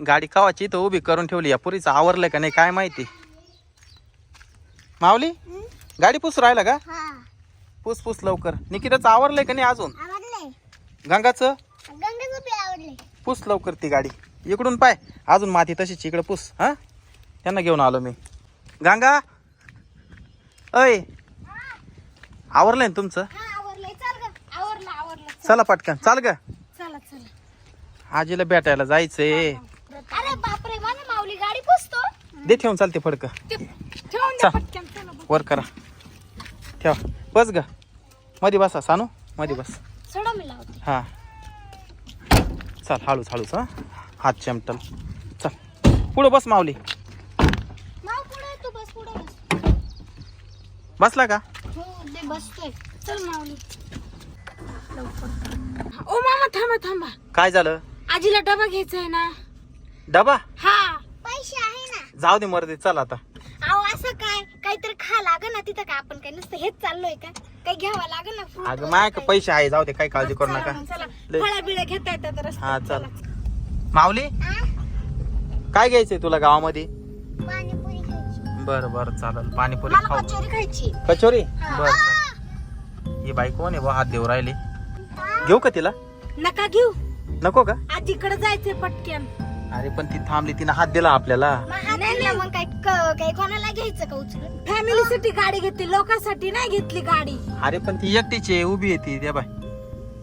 गाडी कावाची इथं उभी करून ठेवली या पुरीचं आवरलंय का नाही काय माहिती? माऊली गाडी पुस राहिला का? हा. पुस पुस लवकर. निकिताचं आवरलंय का नाही अजून? गंगाचं? पुस लवकर ती गाडी. इकडून पाय. अजून माती तशीच इकडे पुस हा? त्यांना घेऊन आलो मी. गंगा! अय! आवरलंय ना तुमचं? हा चल पटकन. चाल ग. आजीला भेटायला जायचंय अरे बापरे माझा माऊली गाडी पुसतो दे ठेवून चालते फडक. चल. वर करा. ठेवा. बस ग. मध्ये बसा सानू. मध्ये बस. हा. चल हळूच हळूच हा. हात चमटल. चल. पुढं बस बस बसला का? हो ओ मामा थांबा थांबा. काय झालं? आजीला डबा घ्यायचा आहे ना. डबा? हा. जाऊ दे मर्दे चल आता. अहो असं काय? काहीतरी खा लागन ना तिथं काय आपण काय नुसतं हेच चाललोय का? काही घ्यावं लागन ना fruit अगं वगैरे माय काही. पैसे आहे? जाऊ दे काही काळजी करू चला नका. चला. लय- फळा बिळा घेता येतात हा रस्त्यात चल. माऊली? काय घ्यायचंय तुला गावामध्ये? पाणीपुरी खायची बर बर चालेल. पाणीपुरी मला खाऊ. कचोरी खायची. कचोरी? बर चल. ही बाई कोण आहे? हात देऊ राहिली. घेऊ का तिला? नका घेऊ. नको का? आजीकडे जायचंय पटक्यान. अरे पण ती थांबली तिनं हात दिला आपल्याला. मग काय काही कोणाला घ्यायचं का उचलून? फॅमिलीसाठी गाडी घेतली लोकांसाठी नाही घेतली गाडी. अरे पण ती एकटीची आहे उभी आहे ती त्या बाय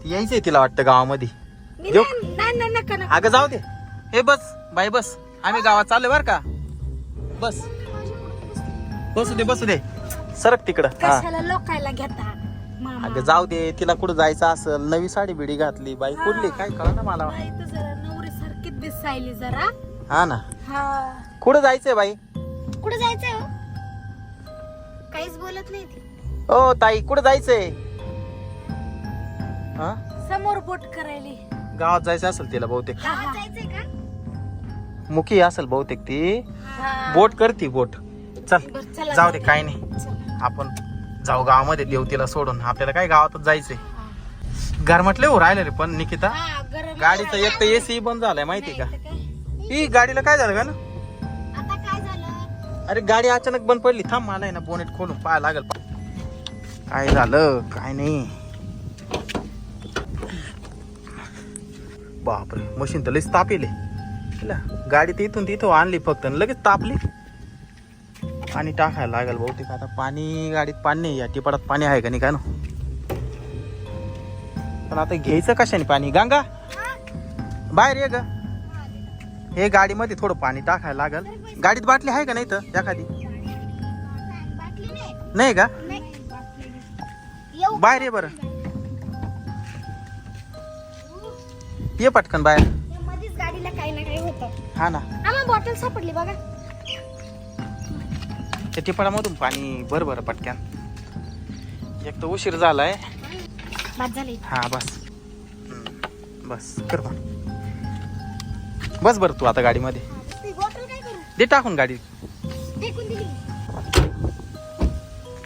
ती यायचंय तिला वाटतं गावामध्ये. मी घेऊ? नाही नाही नाही, नका नका. अगं जाऊ दे. हे बस बाई बस. आम्ही गावात चाललोय बर का. बस. बसू दे बसू दे. सरक तिकडं. हा. कशाला लोकायला घेता? मामा. अगं जाऊ दे. तिला कुठं जायचं असेल नवी साडी बिडी घातली. बाई कुठली? काय कळा ना मला? बाई तर जरा नवरी सारखीच दिसायली जरा. हा ना. हा. कुठं जायचंय बाई? कुठे जायचंय हो? काहीच बोलत नाही ती. ओ ताई कुठं जायचंय? हा? समोर बोट करायली. गावात जायचं असेल तिला बहुतेक. जायचंय का? मुखी असेल बहुतेक ती. हा. बोट करती बोट. चल बरं, चला, जाऊ दे काय नाही. आपण जाऊ गावामध्ये देऊ तिला सोडून. आपल्याला काय गावातच जायचंय? घर म्हटले हो राहिले रे पण निकिता. हा, गरम गाडीचं एक तर एसी बंद झालाय माहिती का नाही तर काय? ही गाडीला काय झालं का ना? अरे गाडी अचानक बंद पडली. थांब मला आहे ना बोनेट खोलून पाहायला लागेल. काय झालं? काय नाही. बापरे मशीन तर लईच तापेले. गाडी तर इथून तिथं आणली फक्त लगेच तापली. पाणी टाकायला लागेल बहुतेक आता. पाणी गाडीत पाणी नाही. या टिपाडात पाणी आहे का नाही काय ना? पण आता घ्यायचं कशाने पाणी? गंगा? बाहेर ये ग. हे गाडीमध्ये थोडं पाणी टाकायला लागेल. गाडीत बाटली आहे का नाही तर एखादी? नाही का? बाहेर ये बरं. ये पटकन बाहेर. मध्येच गाडीला काही ना काही होतं हा ना. आम्हाला बॉटल सापडली बघा त्या टिपाडामधून पाणी भर बरं पटक्यान. एक तर उशीर झालाय. बाद झाली हा बस. हम्म, बस कर बा. बस बरं तू आता गाडीमध्ये. दे टाकून गाडी. फेकून दिली.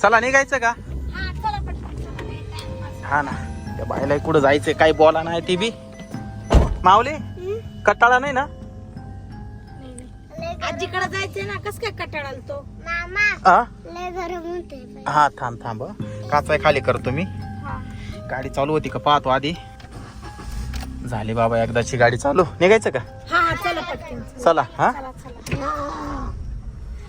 चला निघायचं का? हा चला पटकन. हा ना. त्या बायला कुठं जायचंय काही बोला नाही ती बी. माऊली कटाळा नाही ना? नाही, नाही. आजीकडे जायचंय ना कस काय कटाळाल तो? मामा हा हा थांब थांब हं. काचाय खाली करतो मी गाडी चालू होती का पाहतो आधी? झाली बाबा एकदाची गाडी चालू. निघायचं का? हा चला पटकन चला हा? चला चला.